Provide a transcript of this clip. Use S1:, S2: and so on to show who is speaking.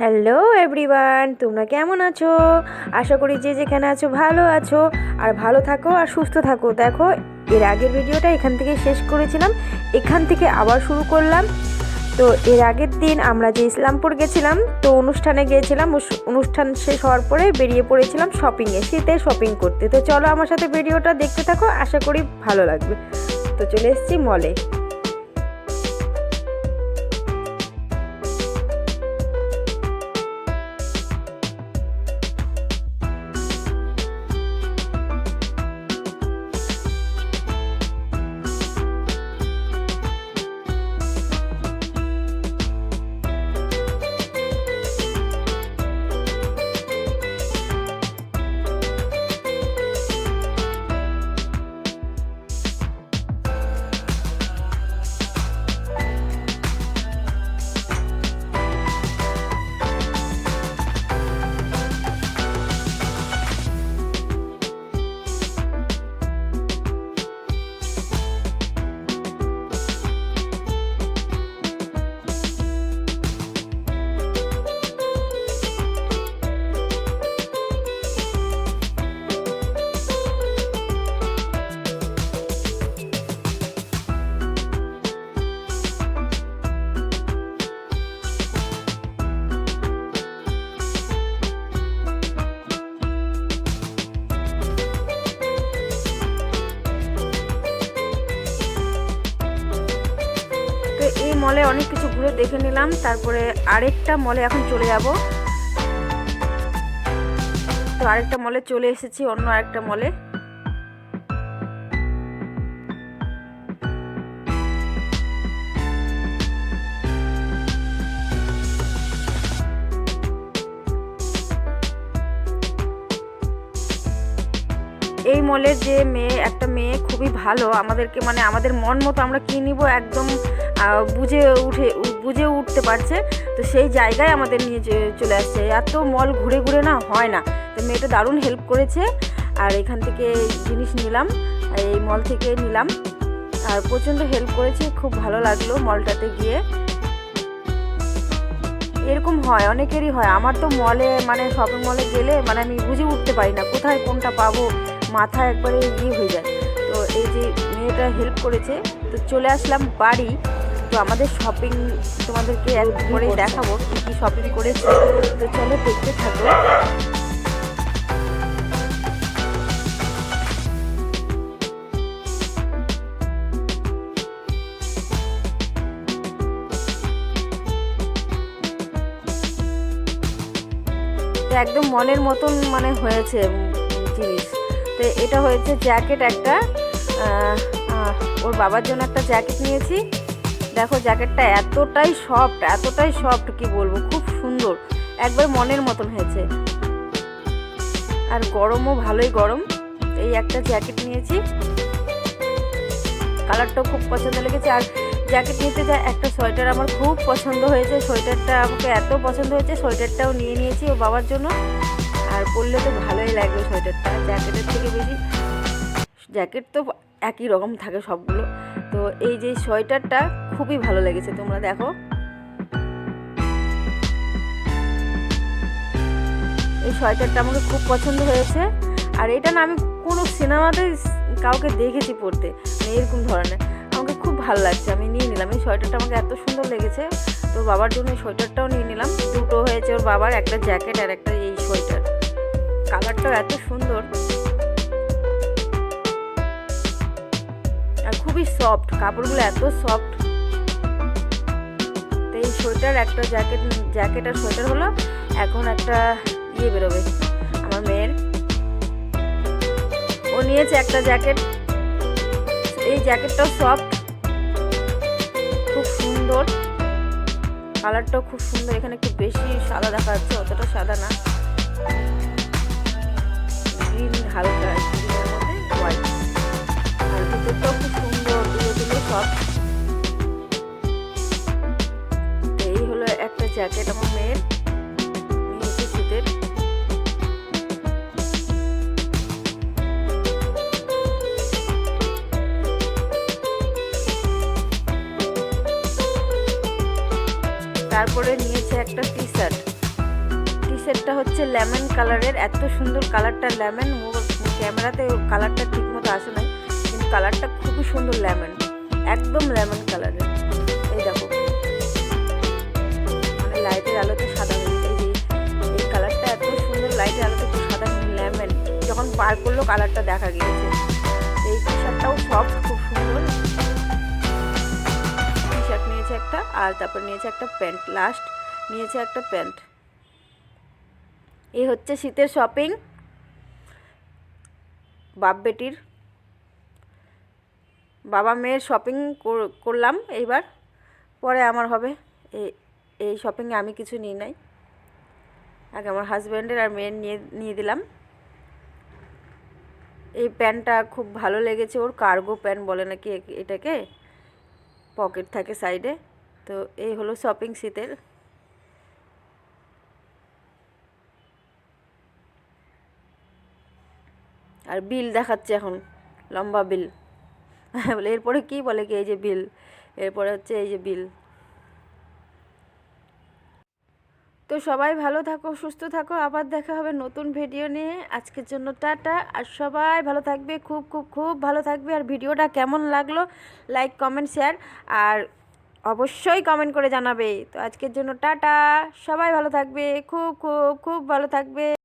S1: Hello everyone তোমরা কেমন আছো? আশা করি যে যেখানে আছো ভালো আছো। আর ভালো থাকো আর সুস্থ থাকো। দেখো, এর আগের ভিডিওটা এখান থেকে শেষ করেছিলাম। এখান থেকে আবার শুরু করলাম। তো এর আগের দিন আমরা যে ইসলামপুর গেছিলাম, তো অনুষ্ঠানে গিয়েছিলাম। অনুষ্ঠান শেষ হওয়ার পরে বেরিয়ে পড়েছিলাম শপিংয়ে শীতে শপিং করতে। তো চলো আমার সাথে ভিডিওটা দেখতে থাকো। আশা করি ভালো লাগবে। তো চলে এসেছি মলে মলে অনেক কিছু ঘুরে দেখে নিলাম, তারপরে আরেকটা মলে এখন চলে যাব। তো আরেকটা মলে চলে এসেছি, অন্য আরেকটা মলে এই মলের যে মেয়ে, একটা মেয়ে খুবই ভালো। আমাদেরকে মানে আমাদের মন মতো আমরা কী নিব একদম বুঝে উঠে, বুঝে উঠতে পারছে। তো সেই জায়গায় আমাদের নিয়ে চলে আসছে। এত মল ঘুরে ঘুরে না হয় না। তো মেয়েটা দারুণ হেল্প করেছে। আর এখান থেকে জিনিস নিলাম। এই মল থেকে নিলাম। আর প্রচণ্ড হেল্প করেছে। খুব ভালো লাগল মলটাতে গিয়ে। এরকম হয়, অনেকেরই হয়। আমার তো মলে মানে শপিং মলে গেলে মানে আমি বুঝে উঠতে পারি না। কোথায় কোনটা পাবো? মাথা একবারে ইয়ে হয়ে যায়। তো এই যে মেয়েটা হেল্প করেছে তো চলে আসলাম বাড়ি। তো আমাদের শপিং তোমাদেরকে এক করেই দেখাবো কী কী শপিং করেছে। তো চলো দেখতে থাকো। তো একদম মনের মতন মানে হয়েছে। তো এটা হয়েছে জ্যাকেট একটা ওর বাবার জন্য একটা জ্যাকেট নিয়েছি। দেখো জ্যাকেটটা এতটাই সফট এতটাই সফট কি বলব, খুব সুন্দর, একবার মনের মতন হয়েছে। আর গরমও ভালোই গরম, এই একটা জ্যাকেট নিয়েছি। কালারটাও খুব পছন্দ লেগেছে, আর জ্যাকেট নিতে যা একটা সোয়েটার আমার খুব পছন্দ হয়েছে, সোয়েটারটা আমাকে এত পছন্দ হয়েছে, সোয়েটারটাও নিয়ে নিয়েছি ও বাবার জন্য। আর পরলে তো ভালোই লাগবে সোয়েটারটা। জ্যাকেটের থেকে বেশি জ্যাকেট তো একই রকম থাকে সবগুলো। তো এই যে সোয়েটারটা খুবই ভালো লেগেছে, তোমরা দেখো। এই সোয়েটারটা আমাকে খুব পছন্দ হয়েছে। আর এটা না আমি কোনো সিনেমাতে কাউকে দেখেছি পরতে মানে এরকম ধরনের। আমাকে খুব ভালো লাগছে, আমি নিয়ে নিলাম। এই সোয়েটারটা আমাকে এত সুন্দর লেগেছে। তো বাবার জন্য সোয়েটারটাও নিয়ে নিলাম। দুটো হয়েছে ওর বাবার, একটা জ্যাকেট আর একটা কালারটাও এত সুন্দর। আর খুবই সফট কাপড়গুলো এত সফট তো এই সোয়েটার একটা জ্যাকেট জ্যাকেট আর সোয়েটার হলো এখন একটা ইয়ে বেরোবে, আমার মেয়ের। ও নিয়েছে একটা জ্যাকেট এই জ্যাকেটটাও সফট খুব সুন্দর। কালারটাও খুব সুন্দর, এখানে একটু বেশি সাদা দেখা যাচ্ছে, অতটা সাদা না। একটা জ্যাকেট আমার মেয়ের তারপরে নিয়েছে একটা টি শার্ট টি শার্টটা হচ্ছে লেমন কালারের, এত সুন্দর কালারটা লেমন ক্যামেরাতে কালারটা ঠিক মতো আসে নাই, কিন্তু কালারটা খুবই সুন্দর লেমন, একদম লেমন কালারের। লাইটের আলোতে সাদা এই কালারটা এত সুন্দর লাইটের আলোতে সাদা লেমন যখন পার করল, কালারটা দেখা গিয়েছে। এই টি শার্টটাও সফট খুব সুন্দর। টি শার্ট নিয়েছে একটা, আর তারপর নিয়েছে একটা প্যান্ট লাস্ট নিয়েছে একটা প্যান্ট এই হচ্ছে শীতের শপিং বাপ বেটির। বাবা মেয়ের শপিং করলাম এইবার। পরে আমার হবে এই এই শপিংয়ে আমি কিছু নিই নাই। আগে আমার হাজব্যান্ডের আর মেয়ের নিয়ে নিয়ে দিলাম। এই প্যান্টটা খুব ভালো লেগেছে, ওর কার্গো প্যান্ট বলে নাকি এটাকে পকেট থাকে সাইডে তো এই হলো শপিং শীতের। আর বিল দেখাচ্ছে এখন, লম্বা বিল বলে, এরপরে কি বলে কি এই যে বিল এরপরে হচ্ছে এই যে বিল তো সবাই ভালো থাকো, সুস্থ থাকো। আবার দেখা হবে নতুন ভিডিও নিয়ে। আজকের জন্য টাটা। আর সবাই ভালো থাকবে, খুব খুব খুব ভালো থাকবে। আর ভিডিওটা কেমন লাগল লাইক কমেন্ট শেয়ার আর অবশ্যই কমেন্ট করে জানাবে। তো আজকের জন্য টাটা। সবাই ভালো থাকবে, খুব খুব খুব ভালো থাকবে।